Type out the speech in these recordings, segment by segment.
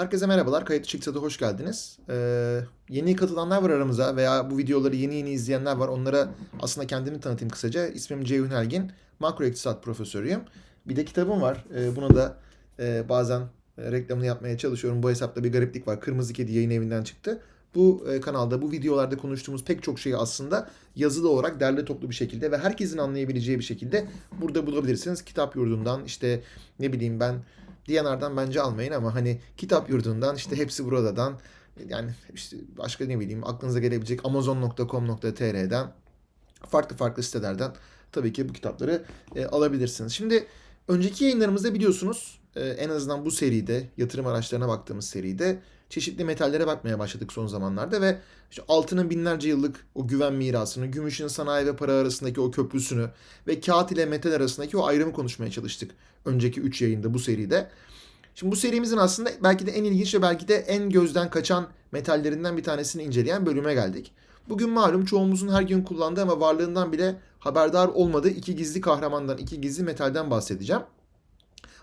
Herkese merhabalar. Kayıt Çıksat'a hoş geldiniz. Ee, yeni katılanlar var aramıza veya bu videoları yeni yeni izleyenler var. Onlara aslında kendimi tanıtayım kısaca. İsmim Ceyhun Ergin. Makro iktisat profesörüyüm. Bir de kitabım var. Ee, buna da e, bazen reklamını yapmaya çalışıyorum. Bu hesapta bir gariplik var. Kırmızı Kedi yayın evinden çıktı. Bu e, kanalda, bu videolarda konuştuğumuz pek çok şeyi aslında yazılı olarak derli toplu bir şekilde ve herkesin anlayabileceği bir şekilde burada bulabilirsiniz. Kitap yurdundan işte ne bileyim ben DNR'dan bence almayın ama hani kitap yurdundan işte hepsi buradadan yani işte başka ne bileyim aklınıza gelebilecek amazon.com.tr'den farklı farklı sitelerden tabii ki bu kitapları e, alabilirsiniz. Şimdi önceki yayınlarımızda biliyorsunuz en azından bu seride yatırım araçlarına baktığımız seride çeşitli metallere bakmaya başladık son zamanlarda ve işte altının binlerce yıllık o güven mirasını, gümüşün sanayi ve para arasındaki o köprüsünü ve kağıt ile metal arasındaki o ayrımı konuşmaya çalıştık önceki 3 yayında bu seride. Şimdi bu serimizin aslında belki de en ilginç ve belki de en gözden kaçan metallerinden bir tanesini inceleyen bölüme geldik. Bugün malum çoğumuzun her gün kullandığı ama varlığından bile haberdar olmadığı iki gizli kahramandan, iki gizli metalden bahsedeceğim.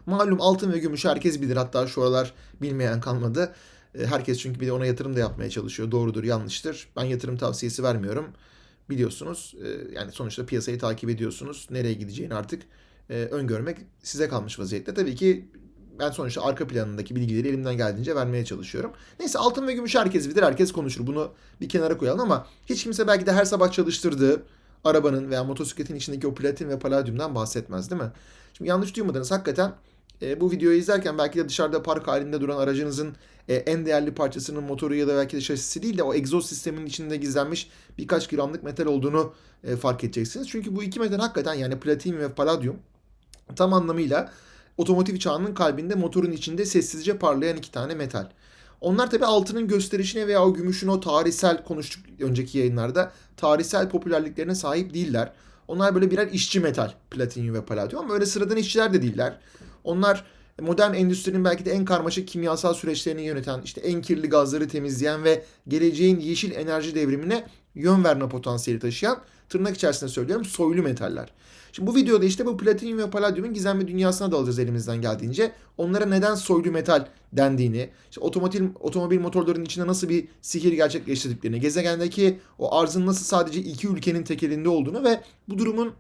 Malum altın ve gümüş herkes bilir. Hatta şu aralar bilmeyen kalmadı. E, Herkes çünkü bir de ona yatırım da yapmaya çalışıyor. Doğrudur, yanlıştır. Ben yatırım tavsiyesi vermiyorum. Biliyorsunuz e, yani sonuçta piyasayı takip ediyorsunuz. Nereye gideceğini artık e, öngörmek size kalmış vaziyette. Tabii ki ben sonuçta arka planındaki bilgileri elimden geldiğince vermeye çalışıyorum. Neyse altın ve gümüş herkes bilir, herkes konuşur. Bunu bir kenara koyalım ama hiç kimse belki de her sabah çalıştırdığı arabanın veya motosikletin içindeki o platin ve paladyumdan bahsetmez değil mi? Şimdi yanlış duymadınız. Hakikaten e, bu videoyu izlerken belki de dışarıda park halinde duran aracınızın e, en değerli parçasının motoru ya da belki de şasisi değil de o egzoz sisteminin içinde gizlenmiş birkaç gramlık metal olduğunu e, fark edeceksiniz. Çünkü bu iki metal hakikaten yani platin ve paladyum tam anlamıyla otomotiv çağının kalbinde motorun içinde sessizce parlayan iki tane metal. Onlar tabi altının gösterişine veya o gümüşün o tarihsel konuştuk önceki yayınlarda tarihsel popülerliklerine sahip değiller. Onlar böyle birer işçi metal platinyum ve paladyum ama öyle sıradan işçiler de değiller. Onlar modern endüstrinin belki de en karmaşık kimyasal süreçlerini yöneten, işte en kirli gazları temizleyen ve geleceğin yeşil enerji devrimine yön verme potansiyeli taşıyan tırnak içerisinde söylüyorum soylu metaller. Şimdi bu videoda işte bu platinyum ve paladyumun gizemli dünyasına dalacağız elimizden geldiğince. Onlara neden soylu metal dendiğini, işte otomobil, otomobil motorlarının içinde nasıl bir sihir gerçekleştirdiklerini, gezegendeki o arzın nasıl sadece iki ülkenin tekelinde olduğunu ve bu durumun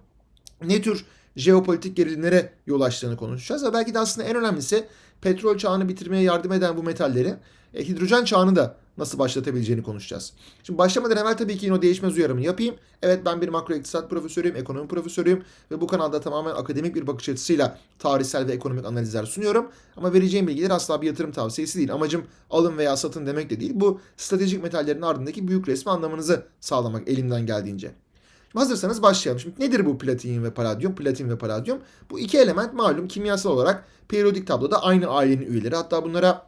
ne tür jeopolitik gerilimlere yol açtığını konuşacağız. Ve belki de aslında en önemlisi petrol çağını bitirmeye yardım eden bu metallerin e, hidrojen çağını da nasıl başlatabileceğini konuşacağız. Şimdi başlamadan evvel tabii ki yine o değişmez uyarımı yapayım. Evet ben bir makro iktisat profesörüyüm, ekonomi profesörüyüm ve bu kanalda tamamen akademik bir bakış açısıyla tarihsel ve ekonomik analizler sunuyorum. Ama vereceğim bilgiler asla bir yatırım tavsiyesi değil. Amacım alın veya satın demek de değil. Bu stratejik metallerin ardındaki büyük resmi anlamanızı sağlamak elimden geldiğince. Hazırsanız başlayalım. Şimdi nedir bu platinyum ve paladyum? Platin ve paladyum. Bu iki element malum kimyasal olarak periyodik tabloda aynı ailenin üyeleri. Hatta bunlara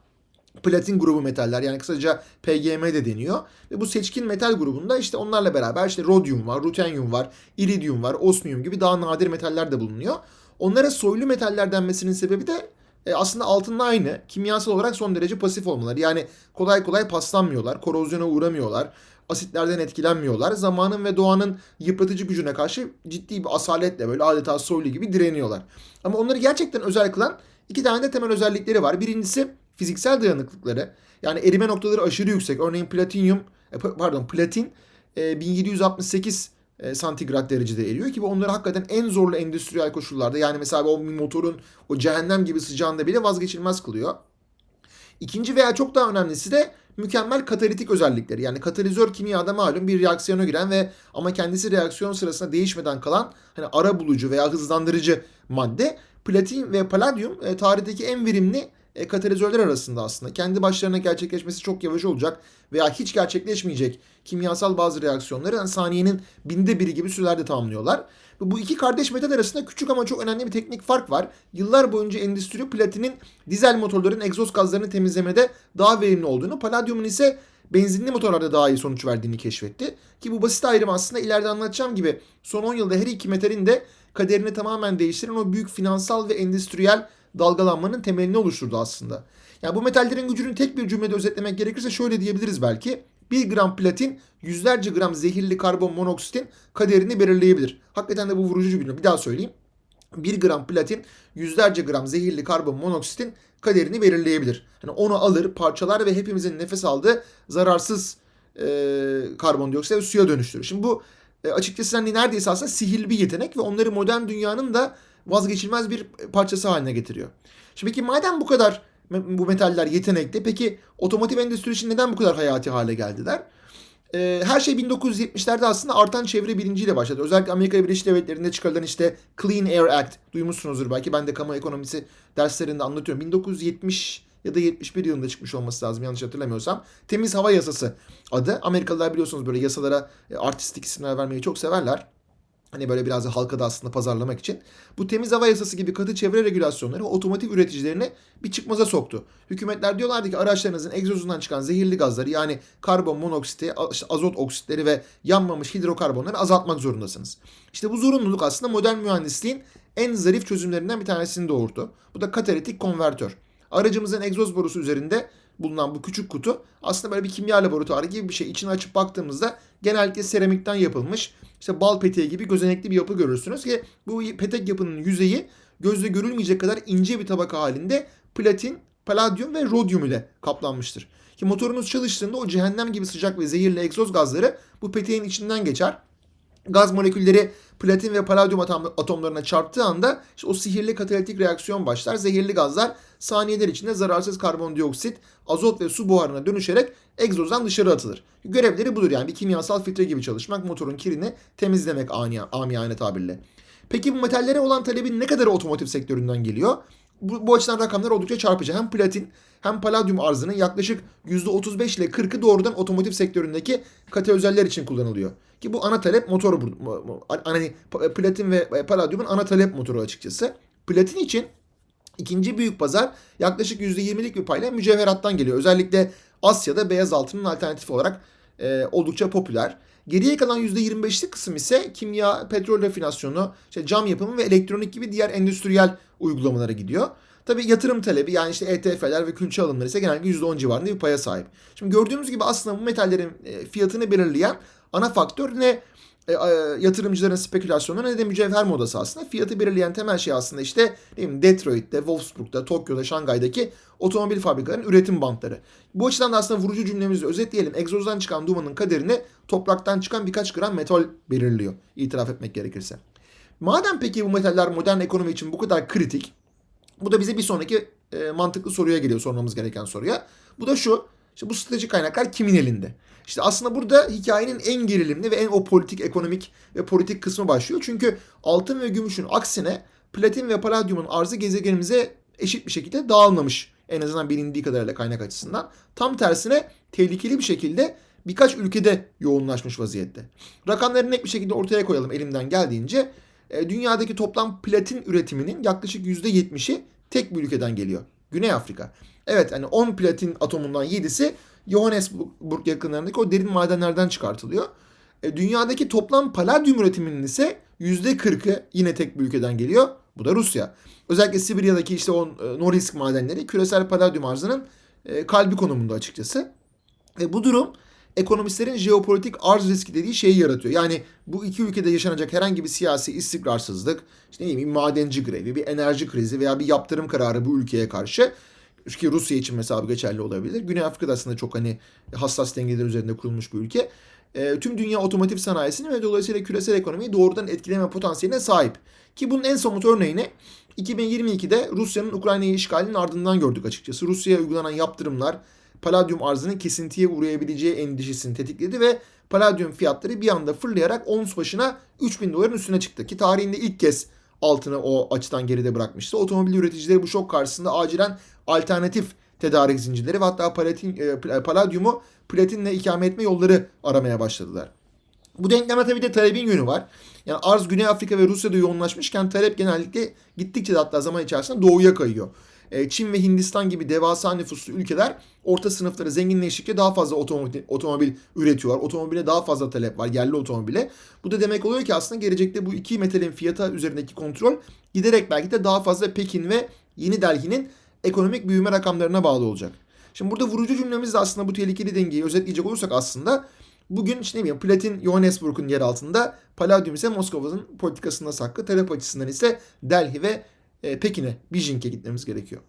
platin grubu metaller yani kısaca PGM de deniyor. Ve bu seçkin metal grubunda işte onlarla beraber işte rodyum var, rutenyum var, iridyum var, osmiyum gibi daha nadir metaller de bulunuyor. Onlara soylu metaller denmesinin sebebi de e, aslında altınla aynı. Kimyasal olarak son derece pasif olmaları. Yani kolay kolay paslanmıyorlar, korozyona uğramıyorlar, asitlerden etkilenmiyorlar. Zamanın ve doğanın yıpratıcı gücüne karşı ciddi bir asaletle böyle adeta soylu gibi direniyorlar. Ama onları gerçekten özel kılan iki tane de temel özellikleri var. Birincisi fiziksel dayanıklıkları. Yani erime noktaları aşırı yüksek. Örneğin platinyum, e, pardon platin e, 1768 e, santigrat derecede eriyor ki bu onları hakikaten en zorlu endüstriyel koşullarda yani mesela o motorun o cehennem gibi sıcağında bile vazgeçilmez kılıyor. İkinci veya çok daha önemlisi de mükemmel katalitik özellikleri. Yani katalizör kimyada malum bir reaksiyona giren ve ama kendisi reaksiyon sırasında değişmeden kalan hani ara bulucu veya hızlandırıcı madde. Platin ve paladyum e, tarihteki en verimli e, katalizörler arasında aslında. Kendi başlarına gerçekleşmesi çok yavaş olacak veya hiç gerçekleşmeyecek kimyasal bazı reaksiyonları yani saniyenin binde biri gibi sürelerde tamamlıyorlar. Bu iki kardeş metal arasında küçük ama çok önemli bir teknik fark var. Yıllar boyunca endüstri platinin dizel motorların egzoz gazlarını temizlemede daha verimli olduğunu, paladyumun ise benzinli motorlarda daha iyi sonuç verdiğini keşfetti. Ki bu basit ayrım aslında ileride anlatacağım gibi son 10 yılda her iki metalin de kaderini tamamen değiştiren o büyük finansal ve endüstriyel dalgalanmanın temelini oluşturdu aslında. Yani bu metallerin gücünü tek bir cümlede özetlemek gerekirse şöyle diyebiliriz belki. 1 gram platin yüzlerce gram zehirli karbon monoksitin kaderini belirleyebilir. Hakikaten de bu vurucu bir cümle. Bir daha söyleyeyim. 1 gram platin yüzlerce gram zehirli karbon monoksitin kaderini belirleyebilir. Yani onu alır, parçalar ve hepimizin nefes aldığı zararsız e, karbondioksit ve suya dönüştürür. Şimdi bu e, açıkçası hani neredeyse aslında sihirli bir yetenek ve onları modern dünyanın da vazgeçilmez bir parçası haline getiriyor. Şimdi peki madem bu kadar bu metaller yetenekli peki otomotiv endüstri için neden bu kadar hayati hale geldiler? Ee, her şey 1970'lerde aslında artan çevre bilinciyle başladı. Özellikle Amerika Birleşik Devletleri'nde çıkarılan işte Clean Air Act duymuşsunuzdur belki ben de kamu ekonomisi derslerinde anlatıyorum. 1970 ya da 71 yılında çıkmış olması lazım yanlış hatırlamıyorsam. Temiz Hava Yasası adı. Amerikalılar biliyorsunuz böyle yasalara e, artistik isimler vermeyi çok severler. Hani böyle biraz da halka da aslında pazarlamak için. Bu temiz hava yasası gibi katı çevre regülasyonları otomotiv üreticilerini bir çıkmaza soktu. Hükümetler diyorlardı ki araçlarınızın egzozundan çıkan zehirli gazları yani karbon monoksiti, azot oksitleri ve yanmamış hidrokarbonları azaltmak zorundasınız. İşte bu zorunluluk aslında modern mühendisliğin en zarif çözümlerinden bir tanesini doğurdu. Bu da katalitik konvertör. Aracımızın egzoz borusu üzerinde bulunan bu küçük kutu aslında böyle bir kimya laboratuvarı gibi bir şey. İçini açıp baktığımızda genellikle seramikten yapılmış işte bal peteği gibi gözenekli bir yapı görürsünüz ki bu petek yapının yüzeyi gözle görülmeyecek kadar ince bir tabaka halinde platin, paladyum ve rodyum ile kaplanmıştır. Ki motorunuz çalıştığında o cehennem gibi sıcak ve zehirli egzoz gazları bu peteğin içinden geçer. Gaz molekülleri platin ve paladyum atom, atomlarına çarptığı anda işte o sihirli katalitik reaksiyon başlar. Zehirli gazlar saniyeler içinde zararsız karbondioksit, azot ve su buharına dönüşerek egzozdan dışarı atılır. Görevleri budur yani bir kimyasal filtre gibi çalışmak, motorun kirini temizlemek amiyane tabirle. Peki bu metallere olan talebin ne kadarı otomotiv sektöründen geliyor? Bu, bu açıdan rakamlar oldukça çarpıcı. Hem platin hem paladyum arzının yaklaşık %35 ile 40'ı doğrudan otomotiv sektöründeki katalizeller için kullanılıyor. Ki bu ana talep motoru hani platin ve paladyumun ana talep motoru açıkçası. Platin için ikinci büyük pazar yaklaşık %20'lik bir payla mücevherattan geliyor. Özellikle Asya'da beyaz altının alternatifi olarak e, oldukça popüler. Geriye kalan %25'lik kısım ise kimya, petrol rafinasyonu, işte cam yapımı ve elektronik gibi diğer endüstriyel uygulamalara gidiyor. Tabi yatırım talebi yani işte ETF'ler ve külçe alımları ise genellikle %10 civarında bir paya sahip. Şimdi gördüğümüz gibi aslında bu metallerin e, fiyatını belirleyen ana faktör ne e, yatırımcıların spekülasyonu ne de mücevher modası aslında. Fiyatı belirleyen temel şey aslında işte değil Detroit'te, Wolfsburg'da, Tokyo'da, Şangay'daki otomobil fabrikalarının üretim bantları. Bu açıdan da aslında vurucu cümlemizi özetleyelim. Egzozdan çıkan dumanın kaderini topraktan çıkan birkaç gram metal belirliyor. itiraf etmek gerekirse. Madem peki bu metaller modern ekonomi için bu kadar kritik, bu da bize bir sonraki e, mantıklı soruya geliyor sormamız gereken soruya. Bu da şu. İşte bu stratejik kaynaklar kimin elinde? İşte aslında burada hikayenin en gerilimli ve en o politik, ekonomik ve politik kısmı başlıyor. Çünkü altın ve gümüşün aksine platin ve paladyumun arzı gezegenimize eşit bir şekilde dağılmamış. En azından bilindiği kadarıyla kaynak açısından. Tam tersine tehlikeli bir şekilde birkaç ülkede yoğunlaşmış vaziyette. Rakamları net bir şekilde ortaya koyalım elimden geldiğince. E, dünyadaki toplam platin üretiminin yaklaşık %70'i tek bir ülkeden geliyor. Güney Afrika. Evet hani 10 platin atomundan 7'si Johannesburg yakınlarındaki o derin madenlerden çıkartılıyor. E, dünyadaki toplam paladyum üretiminin ise %40'ı yine tek bir ülkeden geliyor. Bu da Rusya. Özellikle Sibirya'daki işte o e, Norilsk madenleri küresel paladyum arzının e, kalbi konumunda açıkçası. Ve bu durum ekonomistlerin jeopolitik arz riski dediği şeyi yaratıyor. Yani bu iki ülkede yaşanacak herhangi bir siyasi istikrarsızlık, işte ne bileyim, madenci grevi, bir enerji krizi veya bir yaptırım kararı bu ülkeye karşı ki Rusya için mesela geçerli olabilir. Güney Afrika'da aslında çok hani hassas dengeler üzerinde kurulmuş bir ülke. E, tüm dünya otomotiv sanayisini ve dolayısıyla küresel ekonomiyi doğrudan etkileme potansiyeline sahip. Ki bunun en somut örneğini 2022'de Rusya'nın Ukrayna'yı işgalinin ardından gördük açıkçası. Rusya'ya uygulanan yaptırımlar paladyum arzının kesintiye uğrayabileceği endişesini tetikledi ve paladyum fiyatları bir anda fırlayarak ons başına 3000 doların üstüne çıktı. Ki tarihinde ilk kez altını o açıdan geride bırakmıştı. Otomobil üreticileri bu şok karşısında acilen alternatif tedarik zincirleri ve hatta platin, e, paladyumu platinle ikame etme yolları aramaya başladılar. Bu denkleme tabii de talebin yönü var. Yani arz Güney Afrika ve Rusya'da yoğunlaşmışken talep genellikle gittikçe de hatta zaman içerisinde doğuya kayıyor. E, Çin ve Hindistan gibi devasa nüfuslu ülkeler orta sınıfları zenginleştikçe daha fazla otomobil, otomobil üretiyorlar. Otomobile daha fazla talep var yerli otomobile. Bu da demek oluyor ki aslında gelecekte bu iki metalin fiyatı üzerindeki kontrol giderek belki de daha fazla Pekin ve Yeni Delhi'nin ekonomik büyüme rakamlarına bağlı olacak. Şimdi burada vurucu cümlemizde aslında bu tehlikeli dengeyi özetleyecek olursak aslında Bugün işte ne bileyim platin Johannesburg'un yer altında, paladyum ise Moskova'nın politikasında saklı. Talep açısından ise Delhi ve e, Pekin'e, Beijing'e gitmemiz gerekiyor.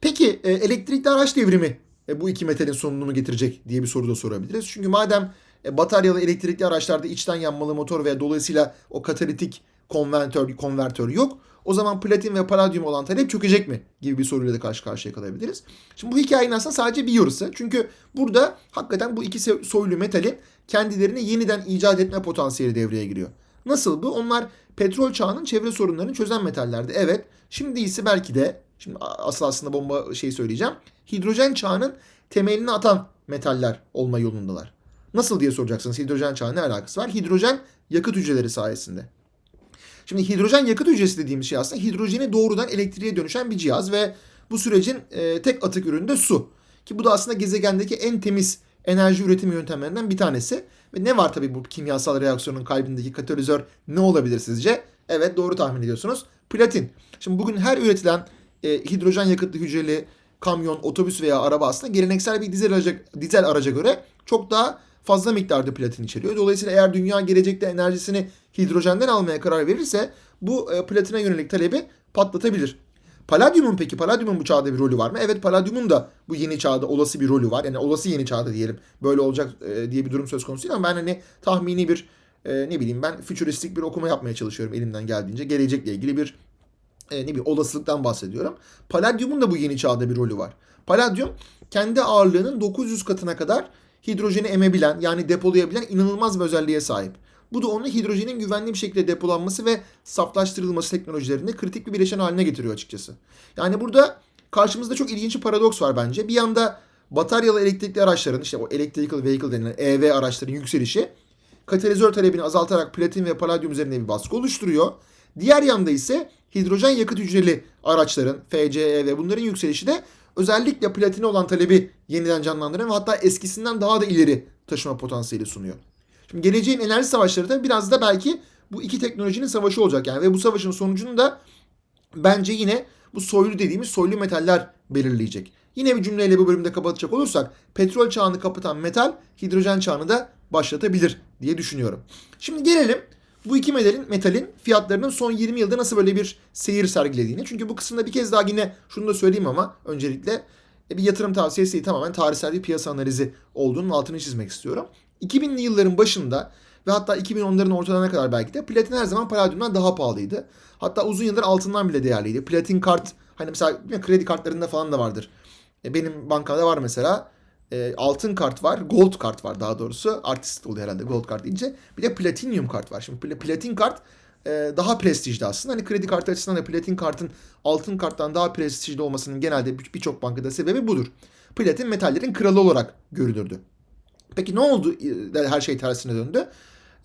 Peki e, elektrikli araç devrimi e, bu iki metalin sonunu mu getirecek diye bir soru da sorabiliriz. Çünkü madem e, bataryalı elektrikli araçlarda içten yanmalı motor ve dolayısıyla o katalitik konvertör, konvertör yok. O zaman platin ve paladyum olan talep çökecek mi gibi bir soruyla da karşı karşıya kalabiliriz. Şimdi bu hikayenin aslında sadece bir yarısı. Çünkü burada hakikaten bu iki soylu metalin kendilerini yeniden icat etme potansiyeli devreye giriyor. Nasıl bu? Onlar petrol çağının çevre sorunlarını çözen metallerdi. Evet. Şimdi ise belki de şimdi asıl aslında bomba şey söyleyeceğim. Hidrojen çağının temelini atan metaller olma yolundalar. Nasıl diye soracaksınız. Hidrojen çağı ne alakası var? Hidrojen yakıt hücreleri sayesinde. Şimdi hidrojen yakıt hücresi dediğimiz şey aslında hidrojeni doğrudan elektriğe dönüşen bir cihaz ve bu sürecin e, tek atık ürünü de su. Ki bu da aslında gezegendeki en temiz enerji üretim yöntemlerinden bir tanesi. Ve ne var tabii bu kimyasal reaksiyonun kalbindeki katalizör ne olabilir sizce? Evet doğru tahmin ediyorsunuz. Platin. Şimdi bugün her üretilen e, hidrojen yakıtlı hücreli kamyon, otobüs veya araba aslında geleneksel bir dizel araca, dizel araca göre çok daha fazla miktarda platin içeriyor. Dolayısıyla eğer dünya gelecekte enerjisini hidrojenden almaya karar verirse bu e, platine yönelik talebi patlatabilir. Paladyumun peki paladyumun bu çağda bir rolü var mı? Evet paladyumun da bu yeni çağda olası bir rolü var. Yani olası yeni çağda diyelim. Böyle olacak e, diye bir durum söz konusu değil ama ben hani tahmini bir e, ne bileyim ben fütüristik bir okuma yapmaya çalışıyorum elimden geldiğince. Gelecekle ilgili bir e, ne bileyim olasılıktan bahsediyorum. Paladyumun da bu yeni çağda bir rolü var. Paladyum kendi ağırlığının 900 katına kadar hidrojeni emebilen yani depolayabilen inanılmaz bir özelliğe sahip. Bu da onu hidrojenin güvenli bir şekilde depolanması ve saflaştırılması teknolojilerinde kritik bir bileşen haline getiriyor açıkçası. Yani burada karşımızda çok ilginç bir paradoks var bence. Bir yanda bataryalı elektrikli araçların işte o electrical vehicle denilen EV araçların yükselişi katalizör talebini azaltarak platin ve paladyum üzerinde bir baskı oluşturuyor. Diğer yanda ise hidrojen yakıt hücreli araçların FCE ve bunların yükselişi de özellikle platine olan talebi yeniden canlandıran ve hatta eskisinden daha da ileri taşıma potansiyeli sunuyor. Şimdi geleceğin enerji savaşları da biraz da belki bu iki teknolojinin savaşı olacak yani ve bu savaşın sonucunu da bence yine bu soylu dediğimiz soylu metaller belirleyecek. Yine bir cümleyle bu bölümde kapatacak olursak petrol çağını kapatan metal hidrojen çağını da başlatabilir diye düşünüyorum. Şimdi gelelim bu iki metalin, metalin fiyatlarının son 20 yılda nasıl böyle bir seyir sergilediğini. Çünkü bu kısımda bir kez daha yine şunu da söyleyeyim ama öncelikle bir yatırım tavsiyesi değil tamamen tarihsel bir piyasa analizi olduğunun altını çizmek istiyorum. 2000'li yılların başında ve hatta 2010'ların ortalarına kadar belki de platin her zaman paladyumdan daha pahalıydı. Hatta uzun yıllar altından bile değerliydi. Platin kart hani mesela kredi kartlarında falan da vardır. E, benim bankada var mesela e, altın kart var, gold kart var daha doğrusu. Artist oluyor herhalde gold kart deyince. Bir de platinum kart var. Şimdi platin kart e, daha prestijli aslında. Hani kredi kartı açısından da platin kartın altın karttan daha prestijli olmasının genelde birçok bankada sebebi budur. Platin metallerin kralı olarak görülürdü. Peki ne oldu? E, her şey tersine döndü.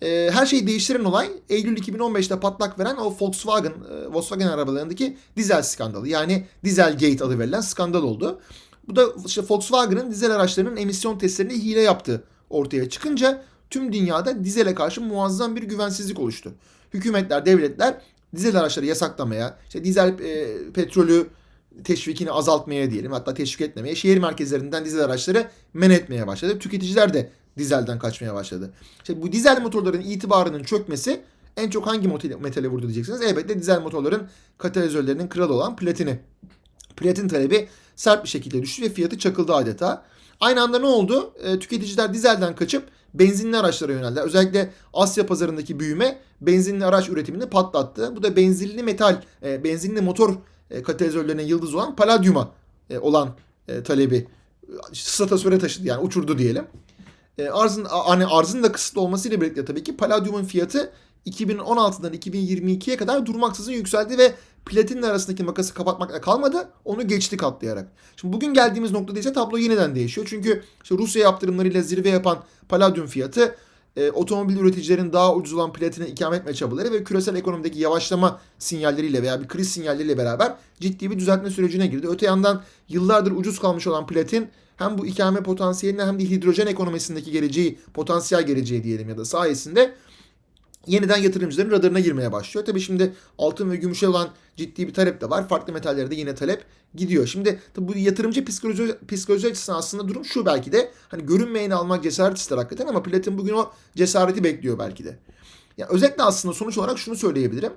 E, her şeyi değiştiren olay Eylül 2015'te patlak veren o Volkswagen Volkswagen arabalarındaki dizel skandalı. Yani Dieselgate adı verilen skandal oldu. Bu da işte Volkswagen'ın dizel araçlarının emisyon testlerinde hile yaptığı ortaya çıkınca tüm dünyada dizele karşı muazzam bir güvensizlik oluştu. Hükümetler, devletler dizel araçları yasaklamaya, işte dizel e, petrolü teşvikini azaltmaya diyelim hatta teşvik etmemeye, şehir merkezlerinden dizel araçları men etmeye başladı. Tüketiciler de dizelden kaçmaya başladı. İşte bu dizel motorların itibarının çökmesi en çok hangi metale vurdu diyeceksiniz. Elbette dizel motorların katalizörlerinin kralı olan platini. Platin talebi sert bir şekilde düştü ve fiyatı çakıldı adeta. Aynı anda ne oldu? E, tüketiciler dizelden kaçıp benzinli araçlara yöneldiler. Özellikle Asya pazarındaki büyüme benzinli araç üretimini patlattı. Bu da benzinli metal, e, benzinli motor e, katalizörlerine yıldız olan paladyuma e, olan e, talebi stratosfere taşıdı yani uçurdu diyelim. E, arzın hani arzın da kısıtlı olmasıyla birlikte tabii ki paladyumun fiyatı 2016'dan 2022'ye kadar durmaksızın yükseldi ve platinle arasındaki makası kapatmakla kalmadı. Onu geçti katlayarak. Şimdi bugün geldiğimiz noktada ise tablo yeniden değişiyor. Çünkü işte Rusya yaptırımlarıyla zirve yapan paladyum fiyatı e, otomobil üreticilerin daha ucuz olan platine ikame etme çabaları ve küresel ekonomideki yavaşlama sinyalleriyle veya bir kriz sinyalleriyle beraber ciddi bir düzeltme sürecine girdi. Öte yandan yıllardır ucuz kalmış olan platin hem bu ikame potansiyeline hem de hidrojen ekonomisindeki geleceği, potansiyel geleceği diyelim ya da sayesinde yeniden yatırımcıların radarına girmeye başlıyor. Tabii şimdi altın ve gümüşe olan ciddi bir talep de var. Farklı metallere de yine talep gidiyor. Şimdi tabii bu yatırımcı psikoloji, psikoloji açısından aslında durum şu belki de hani görünmeyeni almak cesaret ister hakikaten ama platin bugün o cesareti bekliyor belki de. Yani özetle aslında sonuç olarak şunu söyleyebilirim.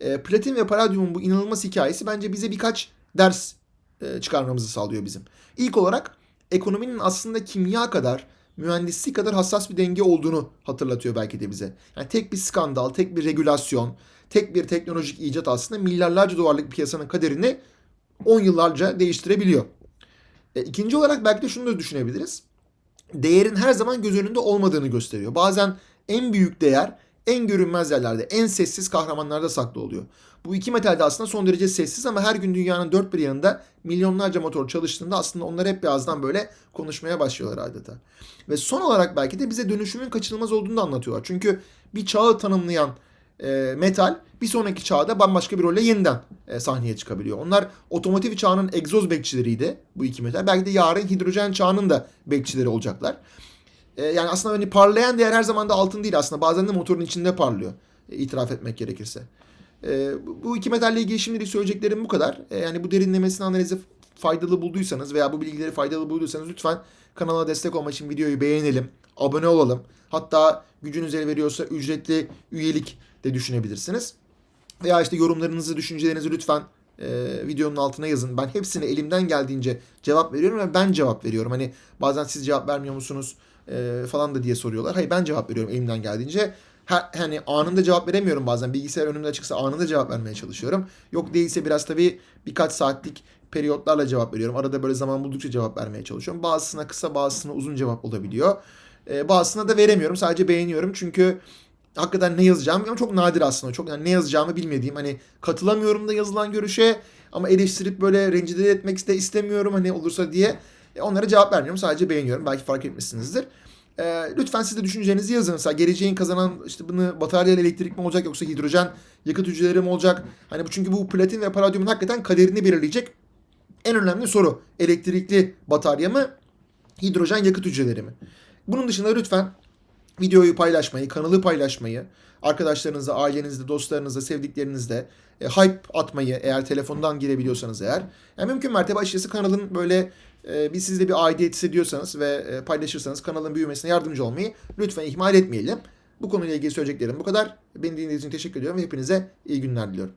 E, platin ve palladiumun bu inanılmaz hikayesi bence bize birkaç ders e, çıkarmamızı sağlıyor bizim. İlk olarak ekonominin aslında kimya kadar, mühendislik kadar hassas bir denge olduğunu hatırlatıyor belki de bize. Yani tek bir skandal, tek bir regülasyon, tek bir teknolojik icat aslında milyarlarca dolarlık piyasanın kaderini 10 yıllarca değiştirebiliyor. E, ikinci olarak belki de şunu da düşünebiliriz. Değerin her zaman göz önünde olmadığını gösteriyor. Bazen en büyük değer en görünmez yerlerde, en sessiz kahramanlarda saklı oluyor. Bu iki metal de aslında son derece sessiz ama her gün dünyanın dört bir yanında milyonlarca motor çalıştığında aslında onlar hep birazdan böyle konuşmaya başlıyorlar adeta. Ve son olarak belki de bize dönüşümün kaçınılmaz olduğunu da anlatıyorlar. Çünkü bir çağı tanımlayan e, metal bir sonraki çağda bambaşka bir rolle yeniden e, sahneye çıkabiliyor. Onlar otomotiv çağının egzoz bekçileriydi bu iki metal. Belki de yarın hidrojen çağının da bekçileri olacaklar. E, yani aslında hani parlayan değer her zaman da altın değil aslında. Bazen de motorun içinde parlıyor. E, itiraf etmek gerekirse. E, bu- iki metalle ilgili şimdilik söyleyeceklerim bu kadar. Yani bu derinlemesine analizi faydalı bulduysanız veya bu bilgileri faydalı bulduysanız lütfen kanala destek olmak için videoyu beğenelim. Abone olalım. Hatta gücünüz el veriyorsa ücretli üyelik de düşünebilirsiniz. Veya işte yorumlarınızı, düşüncelerinizi lütfen e, videonun altına yazın. Ben hepsine elimden geldiğince cevap veriyorum ve ben cevap veriyorum. Hani bazen siz cevap vermiyor musunuz e, falan da diye soruyorlar. Hayır ben cevap veriyorum elimden geldiğince. Ha, hani anında cevap veremiyorum bazen. Bilgisayar önümde açıksa anında cevap vermeye çalışıyorum. Yok değilse biraz tabii birkaç saatlik periyotlarla cevap veriyorum. Arada böyle zaman buldukça cevap vermeye çalışıyorum. Bazısına kısa bazısına uzun cevap olabiliyor. E, bazısına da veremiyorum. Sadece beğeniyorum. Çünkü hakikaten ne yazacağım ama çok nadir aslında. Çok yani ne yazacağımı bilmediğim hani katılamıyorum da yazılan görüşe ama eleştirip böyle rencide etmek de istemiyorum hani olursa diye e, onlara cevap vermiyorum. Sadece beğeniyorum. Belki fark etmişsinizdir. E, lütfen siz de düşüncelerinizi yazın. Mesela geleceğin kazanan işte bunu bataryalı elektrik mi olacak yoksa hidrojen yakıt hücreleri mi olacak? Hani bu çünkü bu platin ve palladiumun hakikaten kaderini belirleyecek en önemli soru. Elektrikli batarya mı? Hidrojen yakıt hücreleri mi? Bunun dışında lütfen videoyu paylaşmayı, kanalı paylaşmayı, arkadaşlarınızla, ailenizle, dostlarınızla, sevdiklerinizle e, hype atmayı eğer telefondan girebiliyorsanız eğer. Yani mümkün mertebe açıkçası kanalın böyle e, bir sizde bir aidiyet hissediyorsanız ve e, paylaşırsanız kanalın büyümesine yardımcı olmayı lütfen ihmal etmeyelim. Bu konuyla ilgili söyleyeceklerim bu kadar. Beni dinlediğiniz için teşekkür ediyorum ve hepinize iyi günler diliyorum.